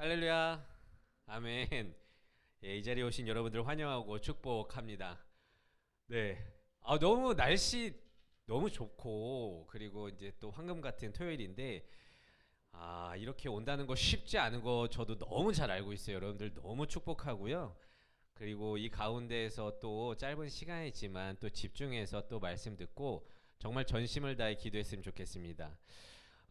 할렐루야. 아멘. 예, 이 자리에 오신 여러분들 환영하고 축복합니다. 네. 아, 너무 날씨 너무 좋고 그리고 이제 또 황금 같은 토요일인데 아, 이렇게 온다는 거 쉽지 않은 거 저도 너무 잘 알고 있어요. 여러분들 너무 축복하고요. 그리고 이 가운데에서 또 짧은 시간이지만 또 집중해서 또 말씀 듣고 정말 전심을 다해 기도했으면 좋겠습니다.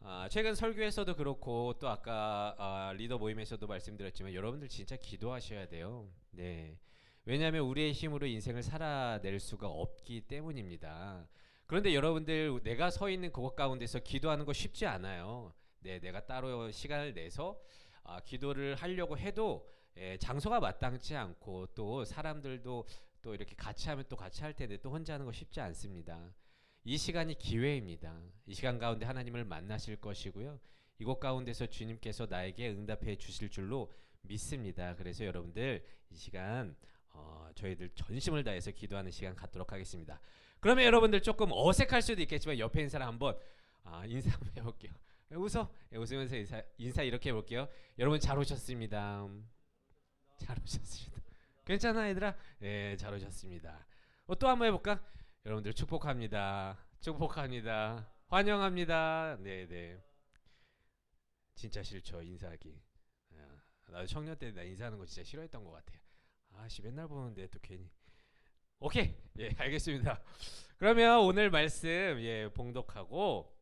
아, 최근 설교에서도 그렇고 또 아까 아, 리더 모임에서도 말씀드렸지만 여러분들 진짜 기도하셔야 돼요. 네. 왜냐하면 우리의 힘으로 인생을 살아낼 수가 없기 때문입니다. 그런데 여러분들 내가 서 있는 그곳 가운데서 기도하는 거 쉽지 않아요. 네, 내가 따로 시간을 내서 아, 기도를 하려고 해도 예, 장소가 마땅치 않고 또 사람들도 또 이렇게 같이 하면 또 같이 할 텐데 또 혼자 하는 거 쉽지 않습니다. 이 시간이 기회입니다. 이 시간 가운데 하나님을 만나실 것이고요. 이곳 가운데서 주님께서 나에게 응답해 주실 줄로 믿습니다. 그래서 여러분들 이 시간 어, 저희들 전심을 다해서 기도하는 시간 갖도록 하겠습니다. 그러면 여러분들 조금 어색할 수도 있겠지만 옆에 있는 사람 한번 아, 인사 한번 해볼게요. 웃어 예, 웃으면서 인사, 인사 이렇게 해볼게요. 여러분 잘 오셨습니다. 잘 오셨습니다. 괜찮아 얘들아? 네, 잘 오셨습니다. 어, 또 한번 해볼까? 여러분들 축복합니다. 축복합니다. 환영합니다. 네, 네. 진짜 싫죠 인사하기. 아, 나도 청년 때 나 인사하는 거 진짜 싫어했던 것 같아요. 아씨 맨날 보는데 또 괜히. 오케이, 예, 알겠습니다. 그러면 오늘 말씀 예 봉독하고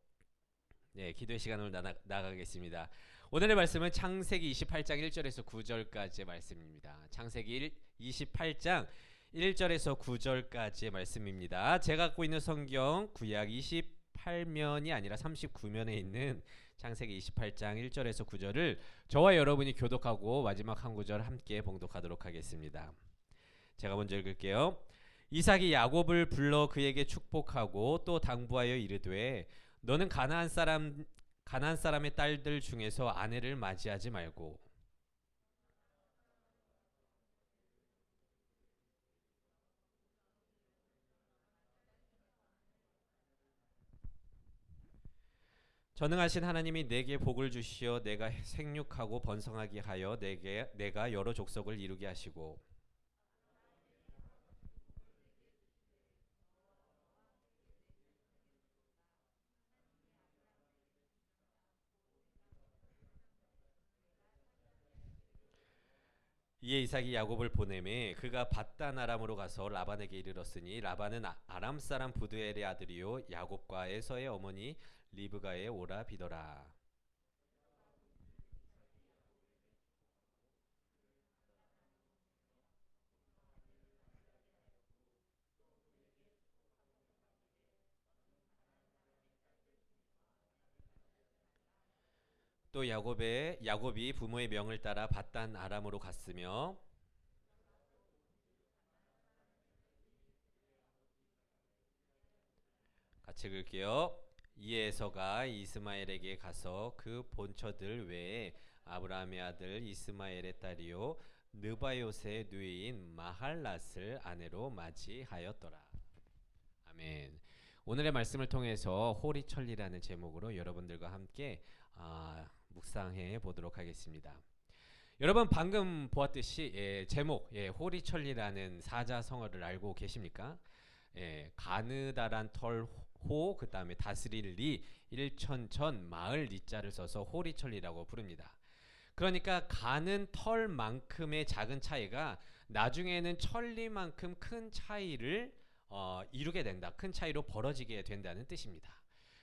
예 기도의 시간으로 나가, 나가겠습니다. 오늘의 말씀은 창세기 28장 1절에서 9절까지의 말씀입니다. 창세기 1, 28장 1절에서 9절까지의 말씀입니다. 제가 갖고 있는 성경 구약 28면이 아니라 39면에 있는 창세기 28장 1절에서 9절을 저와 여러분이 교독하고 마지막 한 구절 함께 봉독하도록 하겠습니다. 제가 먼저 읽을게요. 이삭이 야곱을 불러 그에게 축복하고 또 당부하여 이르되 너는 가나안 사람 가나안 사람의 딸들 중에서 아내를 맞이하지 말고 전능하신 하나님이 내게 복을 주시어 내가 생육하고 번성하게 하여 내게 내가 여러 족속을 이루게 하시고. 이에 이삭이 야곱을 보내매 그가 바단 아람으로 가서 라반에게 이르렀으니 라반은 아- 아람 사람 부두엘의 아들이요 야곱과 에서의 어머니 리브가의 오라 비더라. 또 야곱의 야곱이 부모의 명을 따라 바단 아람으로 갔으며 같이 읽을게요. 이에서가 이스마엘에게 가서 그 본처들 외에 아브라함의 아들 이스마엘의 딸이요 느바요스의 누이인 마할랏을 아내로 맞이하였더라. 아멘. 오늘의 말씀을 통해서 호리철리라는 제목으로 여러분들과 함께 아, 묵상해 보도록 하겠습니다. 여러분 방금 보았듯이 예, 제목 예, 호리철리라는 사자성어를 알고 계십니까? 예, 가느다란 털 호 그 다음에 다스릴 리 일천천 마을 리자를 써서 호리철리라고 부릅니다. 그러니까 가는 털만큼의 작은 차이가 나중에는 천리만큼 큰 차이를 어, 이루게 된다. 큰 차이로 벌어지게 된다는 뜻입니다.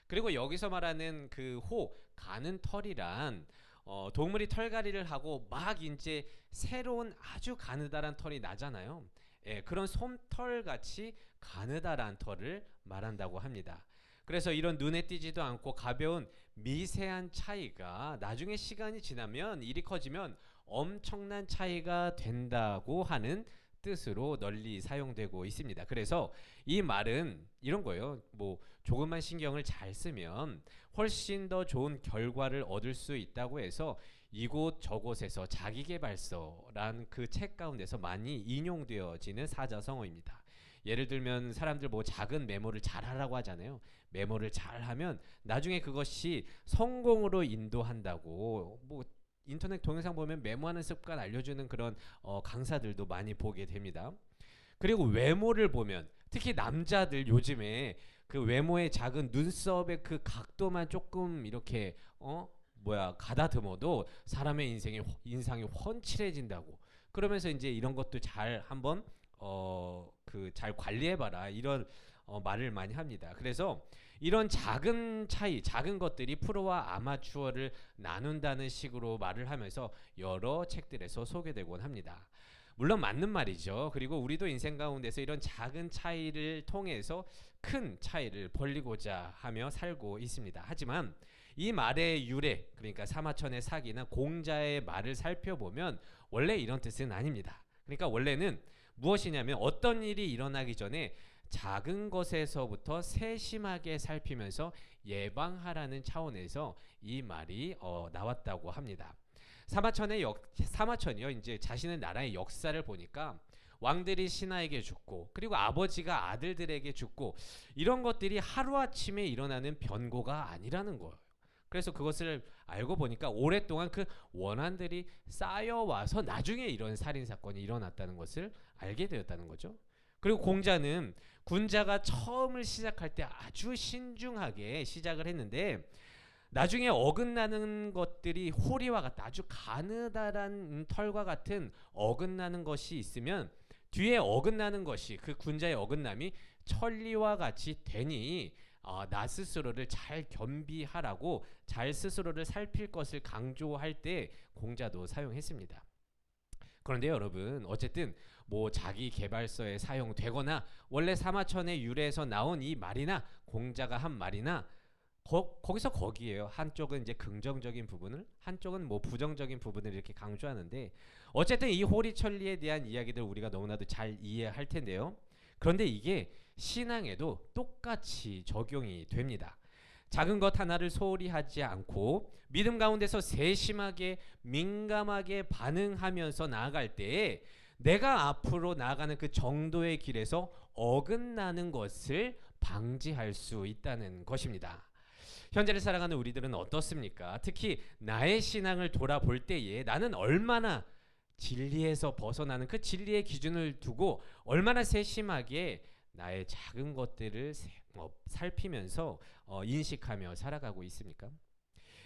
그리고 여기서 말하는 그 호 가는 털이란 어, 동물이 털갈이를 하고 막 이제 새로운 아주 가느다란 털이 나잖아요. 예, 그런 솜털 같이 가느다란 털을 말한다고 합니다. 그래서 이런 눈에 띄지도 않고 가벼운 미세한 차이가 나중에 시간이 지나면 일이 커지면 엄청난 차이가 된다고 하는 뜻으로 널리 사용되고 있습니다. 그래서 이 말은 이런 거예요. 뭐 조금만 신경을 잘 쓰면 훨씬 더 좋은 결과를 얻을 수 있다고 해서 이곳 저곳에서 자기계발서란 그 책 가운데서 많이 인용되어지는 사자성어입니다. 예를 들면 사람들 뭐 작은 메모를 잘 하라고 하잖아요. 메모를 잘 하면 나중에 그것이 성공으로 인도한다고 뭐 인터넷 동영상 보면 메모하는 습관 알려주는 그런 어, 강사들도 많이 보게 됩니다. 그리고 외모를 보면 특히 남자들 요즘에 그 외모의 작은 눈썹의 그 각도만 조금 이렇게 어 뭐야 가다듬어도 사람의 인생이 인상이 훤칠해진다고 그러면서 이제 이런 것도 잘 한번 어 그 잘 관리해봐라 이런 어, 말을 많이 합니다. 그래서 이런 작은 차이, 작은 것들이 프로와 아마추어를 나눈다는 식으로 말을 하면서 여러 책들에서 소개되곤 합니다. 물론 맞는 말이죠. 그리고 우리도 인생 가운데서 이런 작은 차이를 통해서 큰 차이를 벌리고자 하며 살고 있습니다. 하지만 이 말의 유래, 그러니까 사마천의 사기나 공자의 말을 살펴보면 원래 이런 뜻은 아닙니다. 그러니까 원래는 무엇이냐면 어떤 일이 일어나기 전에 작은 것에서부터 세심하게 살피면서 예방하라는 차원에서 이 말이 어, 나왔다고 합니다. 사마천의 역 사마천이요 이제 자신의 나라의 역사를 보니까 왕들이 신하에게 죽고 그리고 아버지가 아들들에게 죽고 이런 것들이 하루아침에 일어나는 변고가 아니라는 거예요. 그래서 그것을 알고 보니까 오랫동안 그 원한들이 쌓여와서 나중에 이런 살인 사건이 일어났다는 것을 알게 되었다는 거죠. 그리고 공자는 군자가 처음을 시작할 때 아주 신중하게 시작을 했는데 나중에 어긋나는 것들이 호리와 같다 아주 가느다란 털과 같은 어긋나는 것이 있으면 뒤에 어긋나는 것이 그 군자의 어긋남이 천리와 같이 되니 어, 나 스스로를 잘 겸비하라고 잘 스스로를 살필 것을 강조할 때 공자도 사용했습니다. 그런데 여러분 어쨌든 뭐 자기 개발서에 사용되거나 원래 사마천의 유래에서 나온 이 말이나 공자가 한 말이나 거, 거기서 거기에요. 한쪽은 이제 긍정적인 부분을 한쪽은 뭐 부정적인 부분을 이렇게 강조하는데 어쨌든 이 호리천리에 대한 이야기들 우리가 너무나도 잘 이해할 텐데요. 그런데 이게 신앙에도 똑같이 적용이 됩니다. 작은 것 하나를 소홀히 하지 않고 믿음 가운데서 세심하게 민감하게 반응하면서 나아갈 때에 내가 앞으로 나아가는 그 정도의 길에서 어긋나는 것을 방지할 수 있다는 것입니다. 현재를 살아가는 우리들은 어떻습니까? 특히 나의 신앙을 돌아볼 때에 나는 얼마나 진리에서 벗어나는 그 진리의 기준을 두고 얼마나 세심하게 나의 작은 것들을 어, 살피면서 어, 인식하며 살아가고 있습니까?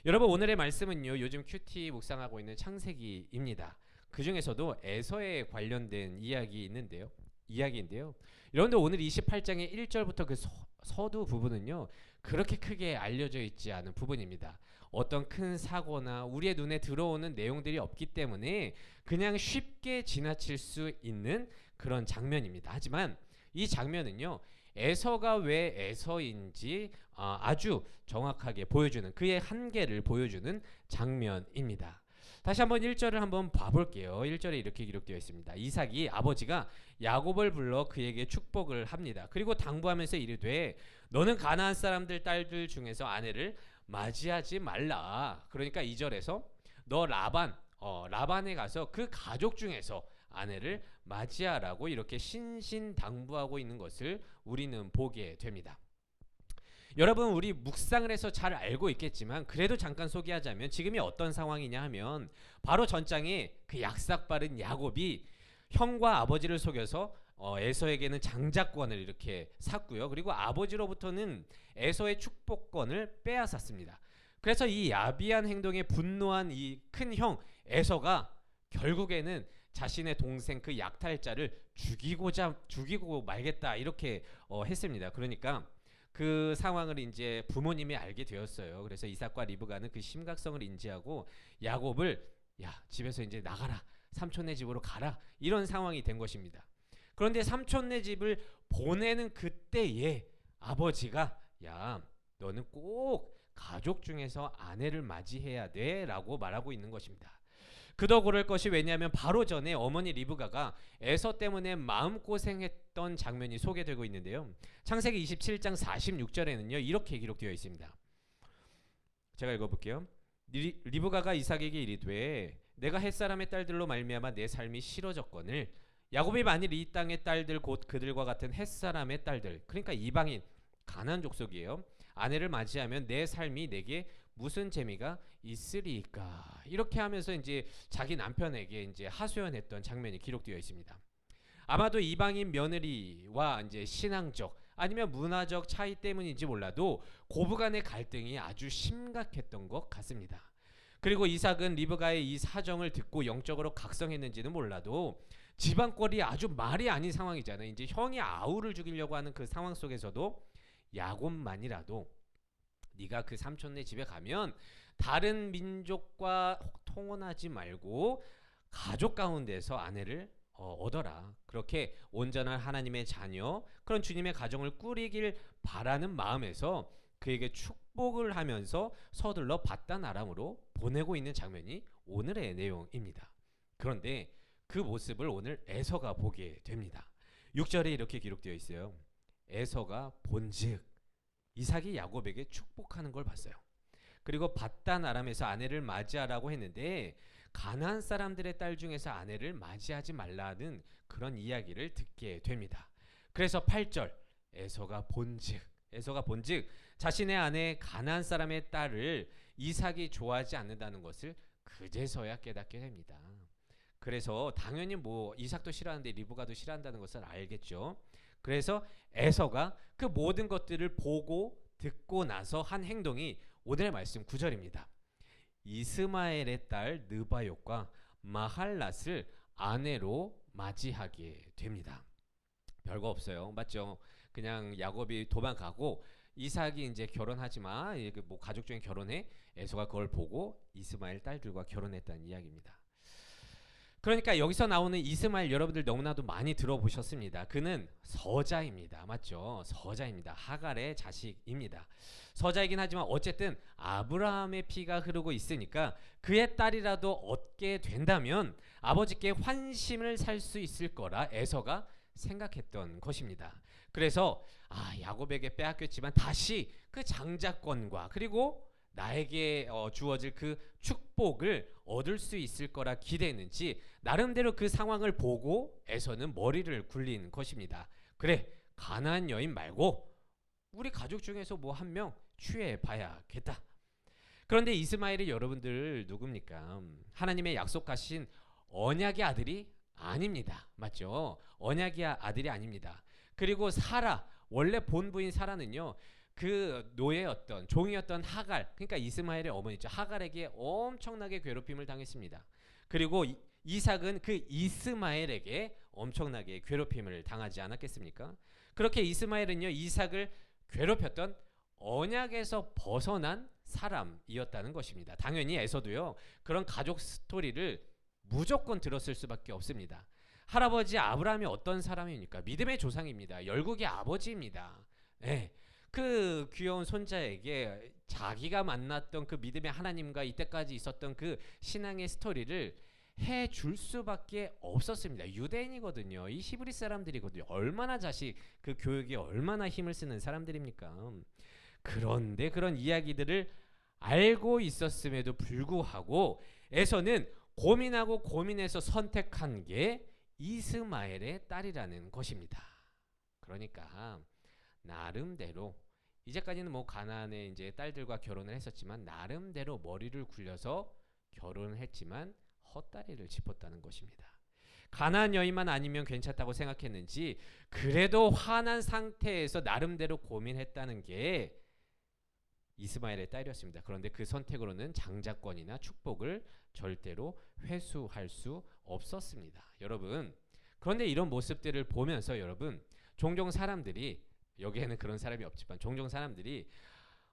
여러분 오늘의 말씀은요 요즘 큐티 묵상하고 있는 창세기입니다. 그 중에서도 에서에 관련된 이야기 있는데요. 이야기인데요. 여러분들 오늘 28장의 1절부터 그 서, 서두 부분은요 그렇게 크게 알려져 있지 않은 부분입니다. 어떤 큰 사고나 우리의 눈에 들어오는 내용들이 없기 때문에 그냥 쉽게 지나칠 수 있는 그런 장면입니다. 하지만 이 장면은요. 에서가 왜 에서인지 어, 아주 정확하게 보여주는 그의 한계를 보여주는 장면입니다. 다시 한번 1절을 한번 봐볼게요. 1절에 이렇게 기록되어 있습니다. 이삭이 아버지가 야곱을 불러 그에게 축복을 합니다. 그리고 당부하면서 이르되 너는 가나안 사람들 딸들 중에서 아내를 맞이하지 말라. 그러니까 2절에서 너 라반 어, 라반에 가서 그 가족 중에서 아내를 맞이하라고 이렇게 신신당부하고 있는 것을 우리는 보게 됩니다. 여러분 우리 묵상을 해서 잘 알고 있겠지만 그래도 잠깐 소개하자면 지금이 어떤 상황이냐 하면 바로 전장에 그 약삭 빠른 야곱이 형과 아버지를 속여서 어, 에서에게는 장자권을 이렇게 샀고요. 그리고 아버지로부터는 에서의 축복권을 빼앗았습니다. 그래서 이 야비한 행동에 분노한 이 큰 형 에서가 결국에는 자신의 동생 그 약탈자를 죽이고자 죽이고 말겠다 이렇게 어, 했습니다. 그러니까 그 상황을 이제 부모님이 알게 되었어요. 그래서 이삭과 리브가는 그 심각성을 인지하고 야곱을 야 집에서 이제 나가라 삼촌네 집으로 가라 이런 상황이 된 것입니다. 그런데 삼촌네 집을 보내는 그때에 아버지가 야 너는 꼭 가족 중에서 아내를 맞이해야 돼라고 말하고 있는 것입니다. 그도 그럴 것이 왜냐하면 바로 전에 어머니 리브가가 에서 때문에 마음고생했던 장면이 소개되고 있는데요. 창세기 27장 46절에는요. 이렇게 기록되어 있습니다. 제가 읽어볼게요. 리, 리브가가 이삭에게 이르되 내가 햇사람의 딸들로 말미암아 내 삶이 싫어졌거늘 야곱이 만일 이 땅의 딸들 곧 그들과 같은 햇사람의 딸들 그러니까 이방인 가난 족속이에요. 아내를 맞이하면 내 삶이 내게 무슨 재미가 있으리까 이렇게 하면서 이제 자기 남편에게 이제 하소연했던 장면이 기록되어 있습니다. 아마도 이방인 며느리와 이제 신앙적 아니면 문화적 차이 때문인지 몰라도 고부간의 갈등이 아주 심각했던 것 같습니다. 그리고 이삭은 리브가의 이 사정을 듣고 영적으로 각성했는지는 몰라도 집안꼴이 아주 말이 아닌 상황이잖아요. 이제 형이 아우를 죽이려고 하는 그 상황 속에서도 야곱만이라도 네가 그 삼촌네 집에 가면 다른 민족과 통혼하지 말고 가족 가운데서 아내를 어, 얻어라. 그렇게 온전한 하나님의 자녀, 그런 주님의 가정을 꾸리길 바라는 마음에서 그에게 축복을 하면서 서둘러 바단 아람으로 보내고 있는 장면이 오늘의 내용입니다. 그런데 그 모습을 오늘 에서가 보게 됩니다. 6절에 이렇게 기록되어 있어요. 에서가 본즉 이삭이 야곱에게 축복하는 걸 봤어요. 그리고 바단 아람에서 아내를 맞이하라고 했는데 가나안 사람들의 딸 중에서 아내를 맞이하지 말라는 그런 이야기를 듣게 됩니다. 그래서 8절 에서가 본즉 에서가 본즉 자신의 아내 가나안 사람의 딸을 이삭이 좋아하지 않는다는 것을 그제서야 깨닫게 됩니다. 그래서 당연히 뭐 이삭도 싫어하는데 리브가도 싫어한다는 것을 알겠죠. 그래서 에서가 그 모든 것들을 보고 듣고 나서 한 행동이 오늘의 말씀 9절입니다. 이스마엘의 딸 느바욕과 마할랏을 아내로 맞이하게 됩니다. 별거 없어요. 맞죠? 그냥 야곱이 도망가고 이삭이 이제 결혼하지 마. 이게 뭐 가족 중에 결혼해. 에서가 그걸 보고 이스마엘 딸들과 결혼했다는 이야기입니다. 그러니까 여기서 나오는 이스마엘 여러분들 너무나도 많이 들어보셨습니다. 그는 서자입니다. 맞죠? 서자입니다. 하갈의 자식입니다. 서자이긴 하지만 어쨌든 아브라함의 피가 흐르고 있으니까 그의 딸이라도 얻게 된다면 아버지께 환심을 살 수 있을 거라 에서가 생각했던 것입니다. 그래서 아 야곱에게 빼앗겼지만 다시 그 장자권과 그리고 나에게 어, 주어질 그 축복을 얻을 수 있을 거라 기대했는지 나름대로 그 상황을 보고 에서는 머리를 굴린 것입니다. 그래 가난 여인 말고 우리 가족 중에서 뭐 한 명 취해 봐야겠다. 그런데 이스마엘이 여러분들 누굽니까? 하나님의 약속하신 언약의 아들이 아닙니다. 맞죠? 언약의 아들이 아닙니다. 그리고 사라 원래 본부인 사라는요. 그 노예였던 종이었던 하갈 그러니까 이스마엘의 어머니죠 하갈에게 엄청나게 괴롭힘을 당했습니다. 그리고 이, 이삭은 그 이스마엘에게 엄청나게 괴롭힘을 당하지 않았겠습니까? 그렇게 이스마엘은요 이삭을 괴롭혔던 언약에서 벗어난 사람이었다는 것입니다. 당연히 에서도요 그런 가족 스토리를 무조건 들었을 수밖에 없습니다. 할아버지 아브라함이 어떤 사람입니까? 믿음의 조상입니다. 열국의 아버지입니다. 네. 그 귀여운 손자에게 자기가 만났던 그 믿음의 하나님과 이때까지 있었던 그 신앙의 스토리를 해줄 수밖에 없었습니다. 유대인이거든요. 이 히브리 사람들이거든요. 얼마나 자식 그 교육에 얼마나 힘을 쓰는 사람들입니까? 그런데 그런 이야기들을 알고 있었음에도 불구하고 에서는 고민하고 고민해서 선택한 게 이스마엘의 딸이라는 것입니다. 그러니까 나름대로 이제까지는 뭐 가나안의 이제 딸들과 결혼을 했었지만 나름대로 머리를 굴려서 결혼을 했지만 헛다리를 짚었다는 것입니다. 가나안 여인만 아니면 괜찮다고 생각했는지 그래도 화난 상태에서 나름대로 고민했다는 게 이스마엘의 딸이었습니다. 그런데 그 선택으로는 장자권이나 축복을 절대로 회수할 수 없었습니다. 여러분, 그런데 이런 모습들을 보면서 여러분, 종종 사람들이 여기에는 그런 사람이 없지만 종종 사람들이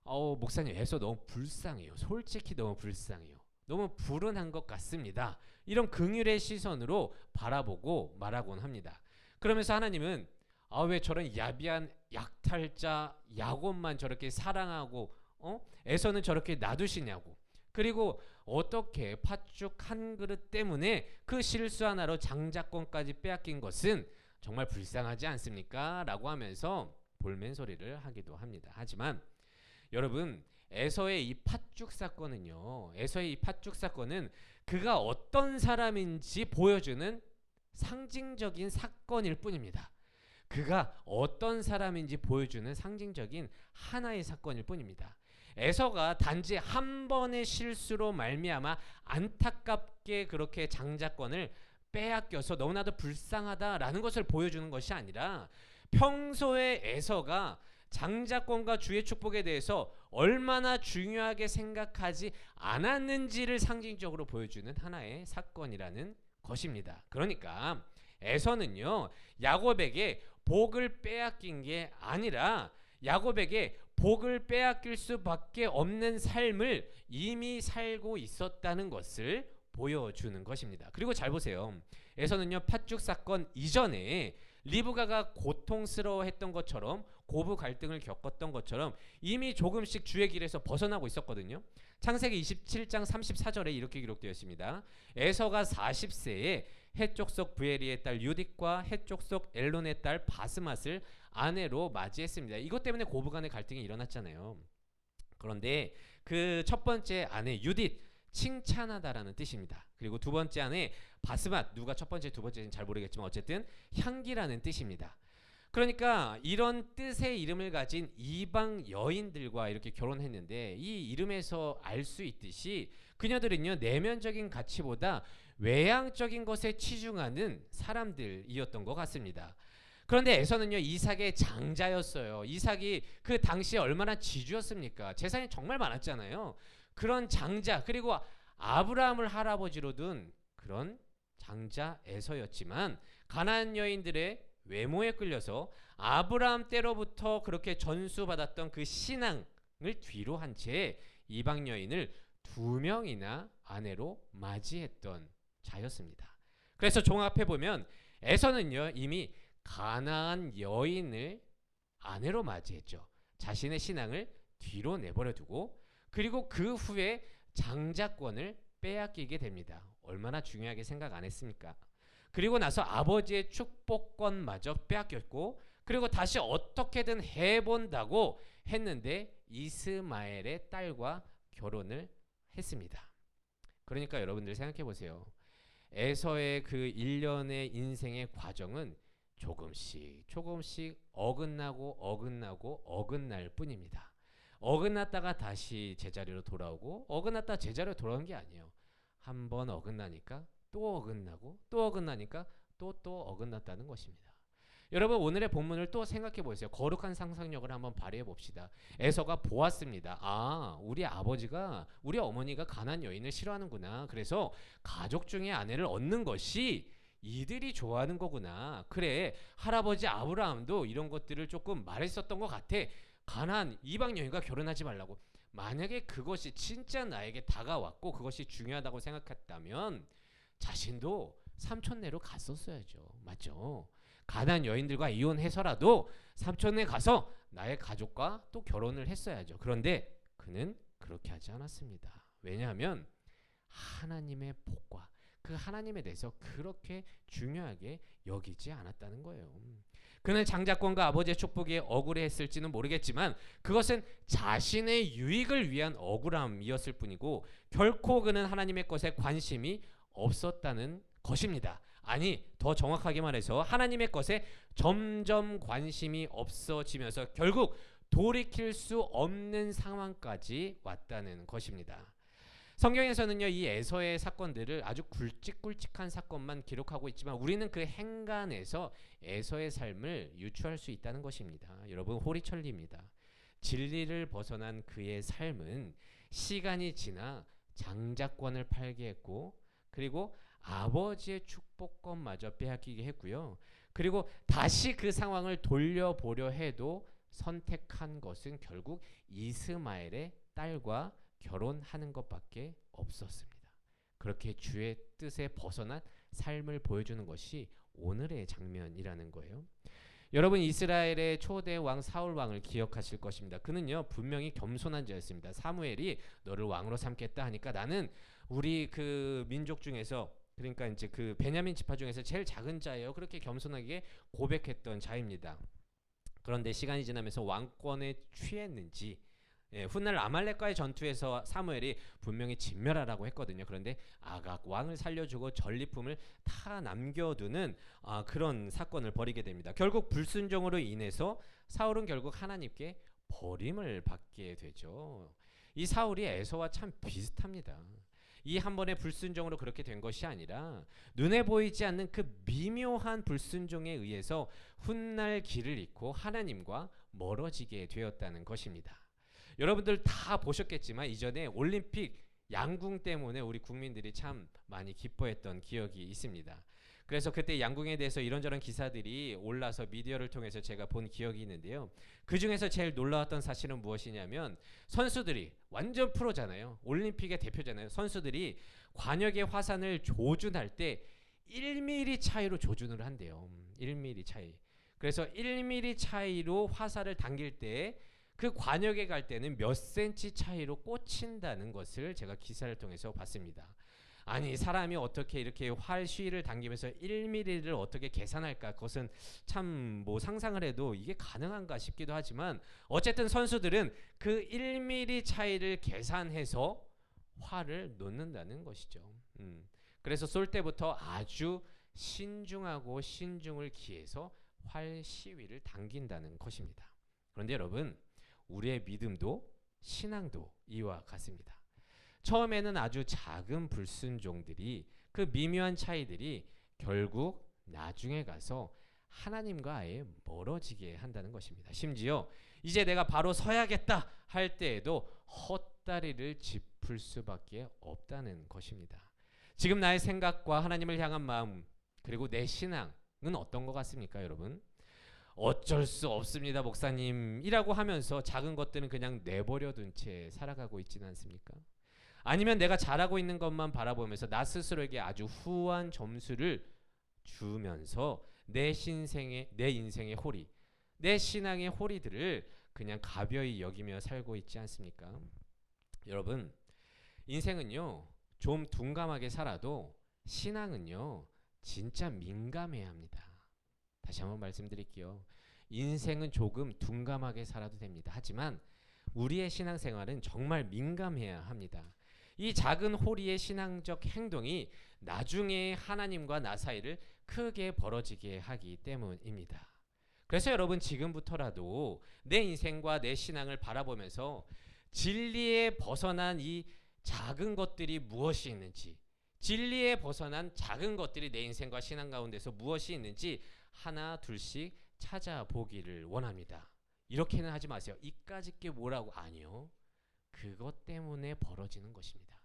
어 목사님 애서 너무 불쌍해요. 솔직히 너무 불쌍해요. 너무 불운한 것 같습니다. 이런 긍휼의 시선으로 바라보고 말하곤 합니다. 그러면서 하나님은 아 왜 저런 야비한 약탈자 야곱만 저렇게 사랑하고 어 애서는 저렇게 놔두시냐고 그리고 어떻게 팥죽 한 그릇 때문에 그 실수 하나로 장자권까지 빼앗긴 것은 정말 불쌍하지 않습니까? 라고 하면서 볼멘 소리를 하기도 합니다. 하지만 여러분 에서의 이 팥죽 사건은요. 에서의 이 팥죽 사건은 그가 어떤 사람인지 보여주는 상징적인 사건일 뿐입니다. 그가 어떤 사람인지 보여주는 상징적인 하나의 사건일 뿐입니다. 에서가 단지 한 번의 실수로 말미암아 안타깝게 그렇게 장자권을 빼앗겨서 너무나도 불쌍하다라는 것을 보여주는 것이 아니라 평소에 에서가 장자권과 주의 축복에 대해서 얼마나 중요하게 생각하지 않았는지를 상징적으로 보여주는 하나의 사건이라는 것입니다. 그러니까 에서는요 야곱에게 복을 빼앗긴 게 아니라 야곱에게 복을 빼앗길 수밖에 없는 삶을 이미 살고 있었다는 것을 보여주는 것입니다. 그리고 잘 보세요. 에서는요 팥죽 사건 이전에 리브가가 고통스러워했던 것처럼 고부 갈등을 겪었던 것처럼 이미 조금씩 주의 길에서 벗어나고 있었거든요. 창세기 27장 34절에 이렇게 기록되어 있습니다. 에서가 40세에 해족속 부에리의 딸 유딕과 해족속 엘론의 딸 바스맛을 아내로 맞이했습니다. 이것 때문에 고부 간의 갈등이 일어났잖아요. 그런데 그 첫 번째 아내 유딧 칭찬하다라는 뜻입니다. 그리고 두 번째 아내 바스맛 누가 첫 번째 두 번째는 잘 모르겠지만 어쨌든 향기라는 뜻입니다. 그러니까 이런 뜻의 이름을 가진 이방 여인들과 이렇게 결혼했는데 이 이름에서 알 수 있듯이 그녀들은요 내면적인 가치보다 외향적인 것에 치중하는 사람들이었던 것 같습니다. 그런데 에서는요 이삭의 장자였어요. 이삭이 그 당시에 얼마나 지주였습니까? 재산이 정말 많았잖아요. 그런 장자 그리고 아브라함을 할아버지로 둔 그런 장자 에서였지만 가나안 여인들의 외모에 끌려서 아브라함 때로부터 그렇게 전수받았던 그 신앙을 뒤로 한 채 이방 여인을 두 명이나 아내로 맞이했던 자였습니다. 그래서 종합해 보면 에서는요 이미 가나안 여인을 아내로 맞이했죠. 자신의 신앙을 뒤로 내버려 두고 그리고 그 후에 장자권을 빼앗기게 됩니다. 얼마나 중요하게 생각 안 했습니까? 그리고 나서 아버지의 축복권마저 빼앗겼고 그리고 다시 어떻게든 해본다고 했는데 이스마엘의 딸과 결혼을 했습니다. 그러니까 여러분들 생각해 보세요. 에서의 그 일련의 인생의 과정은 조금씩 조금씩 어긋나고 어긋나고 어긋날 뿐입니다. 어긋났다가 다시 제자리로 돌아오고 어긋났다 제자리로 돌아온 게 아니에요. 한 번 어긋나니까 또 어긋나고 또 어긋나니까 또 또 어긋났다는 것입니다. 여러분 오늘의 본문을 또 생각해 보세요. 거룩한 상상력을 한번 발휘해 봅시다. 에서가 보았습니다. 아, 우리 아버지가 우리 어머니가 가난 여인을 싫어하는구나. 그래서 가족 중에 아내를 얻는 것이 이들이 좋아하는 거구나. 그래 할아버지 아브라함도 이런 것들을 조금 말했었던 것 같아. 가난 이방 여인과 결혼하지 말라고. 만약에 그것이 진짜 나에게 다가왔고 그것이 중요하다고 생각했다면 자신도 삼촌네로 갔었어야죠. 맞죠? 가난 여인들과 이혼해서라도 삼촌네 가서 나의 가족과 또 결혼을 했어야죠. 그런데 그는 그렇게 하지 않았습니다. 왜냐하면 하나님의 복과 그 하나님에 대해서 그렇게 중요하게 여기지 않았다는 거예요. 그는 장자권과 아버지의 축복에 억울해했을지는 모르겠지만 그것은 자신의 유익을 위한 억울함이었을 뿐이고 결코 그는 하나님의 것에 관심이 없었다는 것입니다. 아니 더 정확하게 말해서 하나님의 것에 점점 관심이 없어지면서 결국 돌이킬 수 없는 상황까지 왔다는 것입니다. 성경에서는요 이 에서의 사건들을 아주 굵직굵직한 사건만 기록하고 있지만 우리는 그 행간에서 에서의 삶을 유추할 수 있다는 것입니다. 여러분 호리철리입니다. 진리를 벗어난 그의 삶은 시간이 지나 장자권을 팔게 했고 그리고 아버지의 축복권마저 빼앗기게 했고요. 그리고 다시 그 상황을 돌려보려 해도 선택한 것은 결국 이스마엘의 딸과 결혼하는 것밖에 없었습니다. 그렇게 주의 뜻에 벗어난 삶을 보여주는 것이 오늘의 장면이라는 거예요. 여러분 이스라엘의 초대 왕 사울 왕을 기억하실 것입니다. 그는요 분명히 겸손한 자였습니다. 사무엘이 너를 왕으로 삼겠다 하니까 나는 우리 그 민족 중에서 그러니까 이제 그 베냐민 지파 중에서 제일 작은 자예요. 그렇게 겸손하게 고백했던 자입니다. 그런데 시간이 지나면서 왕권에 취했는지 예, 훗날 아말렉과의 전투에서 사무엘이 분명히 진멸하라고 했거든요. 그런데 아각 왕을 살려주고 전리품을 다 남겨두는 아, 그런 사건을 벌이게 됩니다. 결국 불순종으로 인해서 사울은 결국 하나님께 버림을 받게 되죠. 이 사울이 에서와 참 비슷합니다. 이 한 번의 불순종으로 그렇게 된 것이 아니라 눈에 보이지 않는 그 미묘한 불순종에 의해서 훗날 길을 잃고 하나님과 멀어지게 되었다는 것입니다. 여러분들 다 보셨겠지만 이전에 올림픽 양궁 때문에 우리 국민들이 참 많이 기뻐했던 기억이 있습니다. 그래서 그때 양궁에 대해서 이런저런 기사들이 올라서 미디어를 통해서 제가 본 기억이 있는데요. 그 중에서 제일 놀라웠던 사실은 무엇이냐면 선수들이 완전 프로잖아요. 올림픽의 대표잖아요. 선수들이 관역의 화산을 조준할 때 1mm 차이로 조준을 한대요. 1mm 차이. 그래서 1mm 차이로 화살을 당길 때 그 관역에 갈 때는 몇 센치 차이로 꽂힌다는 것을 제가 기사를 통해서 봤습니다. 아니 사람이 어떻게 이렇게 활쉬를 당기면서 1mm를 어떻게 계산할까? 그것은 참 뭐 상상을 해도 이게 가능한가 싶기도 하지만 어쨌든 선수들은 그 1mm 차이를 계산해서 활을 놓는다는 것이죠. 음. 그래서 쏠 때부터 아주 신중하고 신중을 기해서 활 시위를 당긴다는 것입니다. 그런데 여러분, 우리의 믿음도 신앙도 이와 같습니다. 처음에는 아주 작은 불순종들이 그 미묘한 차이들이 결국 나중에 가서 하나님과 아예 멀어지게 한다는 것입니다. 심지어 이제 내가 바로 서야겠다 할 때에도 헛다리를 짚을 수밖에 없다는 것입니다. 지금 나의 생각과 하나님을 향한 마음 그리고 내 신앙은 어떤 것 같습니까, 여러분? 어쩔 수 없습니다, 목사님이라고 하면서 작은 것들은 그냥 내버려 둔 채 살아가고 있지는 않습니까? 아니면 내가 잘하고 있는 것만 바라보면서 나 스스로에게 아주 후한 점수를 주면서 내 신생의 내 인생의 호리, 내 신앙의 호리들을 그냥 가벼이 여기며 살고 있지 않습니까? 여러분, 인생은요. 좀 둔감하게 살아도 신앙은요. 진짜 민감해야 합니다. 다시 한번 말씀드릴게요. 인생은 조금 둔감하게 살아도 됩니다. 하지만 우리의 신앙생활은 정말 민감해야 합니다. 이 작은 호리의 신앙적 행동이 나중에 하나님과 나 사이를 크게 벌어지게 하기 때문입니다. 그래서 여러분 지금부터라도 내 인생과 내 신앙을 바라보면서 진리에 벗어난 이 작은 것들이 무엇이 있는지 진리에 벗어난 작은 것들이 내 인생과 신앙 가운데서 무엇이 있는지 하나 둘씩 찾아보기를 원합니다. 이렇게는 하지 마세요. 이까짓 게 뭐라고 아니요. 그것 때문에 벌어지는 것입니다.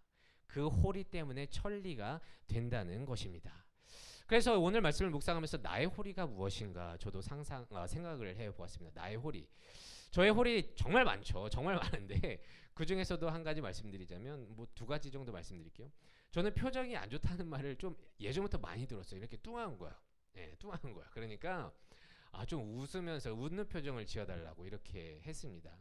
그 호리 때문에 천리가 된다는 것입니다. 그래서 오늘 말씀을 묵상하면서 나의 호리가 무엇인가 저도 상상 아, 생각을 해 보았습니다. 나의 호리. 저의 홀이 정말 많죠. 정말 많은데 그 중에서도 한 가지 말씀드리자면 뭐 두 가지 정도 말씀드릴게요. 저는 표정이 안 좋다는 말을 좀 예전부터 많이 들었어요. 이렇게 뚱한 거야. 예, 뚱한 거야. 그러니까 아, 좀 웃으면서 웃는 표정을 지어달라고 이렇게 했습니다.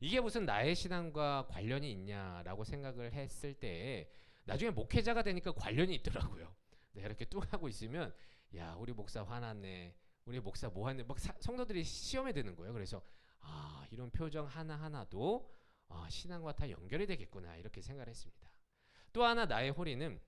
이게 무슨 나의 신앙과 관련이 있냐라고 생각을 했을 때 나중에 목회자가 되니까 관련이 있더라고요. 내가 이렇게 뚱하고 있으면 야 우리 목사 화났네. 우리 목사 뭐 하네. 막 사, 성도들이 시험에 드는 거예요. 그래서 아 이런 표정 하나 하나도 아, 신앙과 다 연결이 되겠구나 이렇게 생각을 했습니다. 또 하나 나의 호리는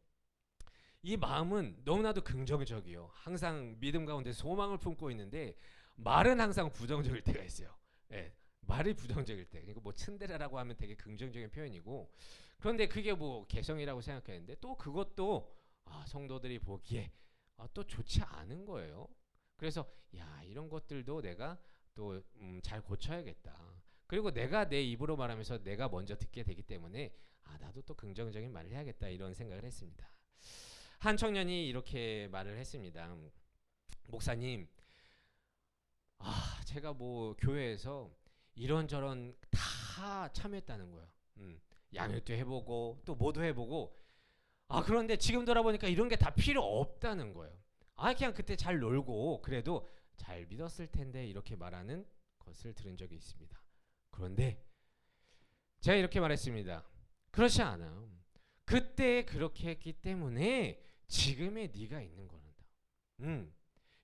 이 마음은 너무나도 긍정적이요. 항상 믿음 가운데 소망을 품고 있는데 말은 항상 부정적일 때가 있어요. 예, 말이 부정적일 때. 그러니까 뭐 츤데레라고 하면 되게 긍정적인 표현이고 그런데 그게 뭐 개성이라고 생각했는데 또 그것도 아, 성도들이 보기에 아, 또 좋지 않은 거예요. 그래서 야 이런 것들도 내가 또잘 음, 고쳐야겠다. 그리고 내가 내 입으로 말하면서 내가 먼저 듣게 되기 때문에 아 나도 또 긍정적인 말을 해야겠다 이런 생각을 했습니다. 한 청년이 이렇게 말을 했습니다. 목사님, 아 제가 뭐 교회에서 이런저런 다 참여했다는 거예요. 음, 양육도 해보고 또 뭐도 해보고 아 그런데 지금 돌아보니까 이런 게 다 필요 없다는 거예요. 아 그냥 그때 잘 놀고 그래도 잘 믿었을 텐데 이렇게 말하는 것을 들은 적이 있습니다. 그런데 제가 이렇게 말했습니다. 그렇지 않아. 그때 그렇게 했기 때문에 지금의 네가 있는 거란다. 음.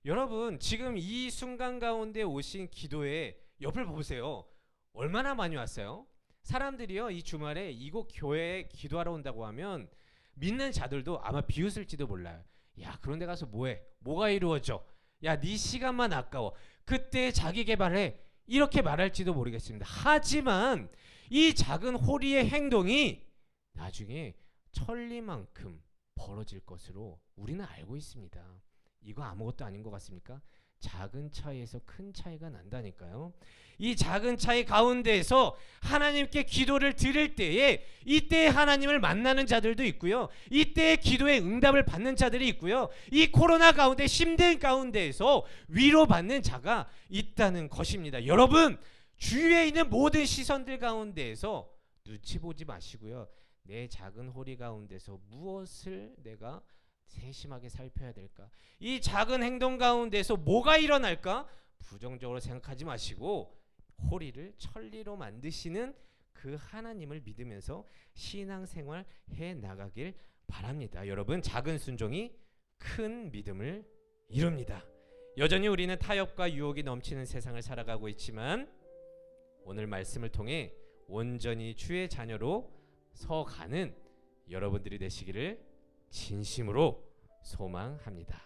여러분 지금 이 순간 가운데 오신 기도에 옆을 보세요. 얼마나 많이 왔어요? 사람들이요 이 주말에 이곳 교회에 기도하러 온다고 하면 믿는 자들도 아마 비웃을지도 몰라요. 야 그런데 가서 뭐해? 뭐가 이루어져? 야네 시간만 아까워. 그때 자기 개발해 이렇게 말할지도 모르겠습니다. 하지만 이 작은 호리의 행동이 나중에 천리만큼 벌어질 것으로 우리는 알고 있습니다. 이거 아무것도 아닌 것 같습니까? 작은 차이에서 큰 차이가 난다니까요. 이 작은 차이 가운데에서 하나님께 기도를 드릴 때에 이때 하나님을 만나는 자들도 있고요. 이때 기도의 응답을 받는 자들이 있고요. 이 코로나 가운데 힘든 가운데에서 위로받는 자가 있다는 것입니다. 여러분 주위에 있는 모든 시선들 가운데에서 눈치 보지 마시고요. 내 작은 호리 가운데서 무엇을 내가 세심하게 살펴야 될까? 이 작은 행동 가운데서 뭐가 일어날까? 부정적으로 생각하지 마시고 호리를 천리로 만드시는 그 하나님을 믿으면서 신앙생활 해 나가길 바랍니다. 여러분 작은 순종이 큰 믿음을 이룹니다. 여전히 우리는 타협과 유혹이 넘치는 세상을 살아가고 있지만 오늘 말씀을 통해 온전히 주의 자녀로 서가는 여러분들이 되시기를 진심으로 소망합니다.